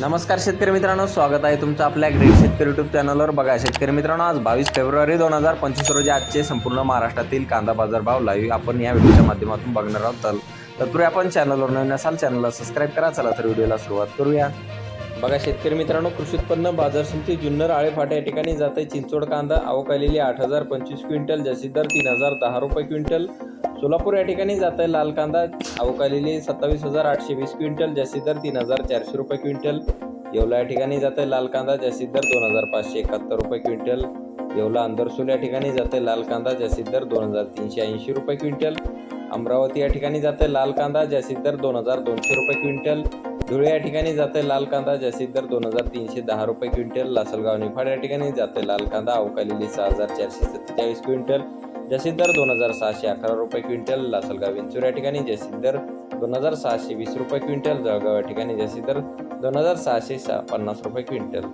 नमस्कार शेतकरी मित्रांनो स्वागत आहे तुमचं आपल्या ग्रेट शेतकरी युट्यूब चॅनलवर बघा शेतकरी मित्रांनो आज बावीस फेब्रुवारी दोन हजार पंचवीस रोजी आजचे संपूर्ण महाराष्ट्रातील कांदा बाजार भाव लाईव्ह आपण या व्हिडिओच्या माध्यमातून बघणार आहोत. तर तत्पूर्वी आपण चॅनलवर नवीन असाल चॅनलला सबस्क्राईब करा चला तर व्हिडिओला सुरुवात करूया. बघा शेतकरी मित्रांनो कृषी उत्पन्न बाजार समिती जुन्नर आळेफाटा या ठिकाणी जात आहे चिंचवड कांदा अवकालेली आठ हजार पंचवीस क्विंटल जास्तीत दर तीन हजार दहा रुपये क्विंटल. सोलापूर या ठिकाणी जात आहे लाल कांदा अवकालेली सत्तावीस हजार आठशे वीस क्विंटल जास्तीत दर तीन हजार चारशे रुपये क्विंटल. येवला या ठिकाणी जात आहे लाल कांदा जास्तीत दर दोन हजार पाचशे एकाहत्तर रुपये क्विंटल. येवला अंदरसूल या ठिकाणी जात आहे लाल कांदा जास्तीत दर दोन हजार तीनशे ऐंशी रुपये क्विंटल. अमरावती या ठिकाणी जाते आहे लाल कांदा जास्तीत दर दोन हजार दोनशे रुपये क्विंटल. धुळे या ठिकाणी जाते आहे लाल कांदा जास्तीत दर दोन हजार तीनशे दहा रुपये क्विंटल. लासलगाव निफाड या ठिकाणी जाते आहे लाल कांदा अवकालेली सहा हजार चारशे सत्तेचाळीस क्विंटल. जास्तीत दर दोन हजार सहाशे अकरा रुपये क्विंटल. लासलगाव विंचूर या ठिकाणी जास्तीत दर दोन हजार सहाशे वीस रुपये क्विंटल. जळगाव या ठिकाणी जास्तीत दर दोन हजार सहाशे सहा पन्नास रुपये क्विंटल.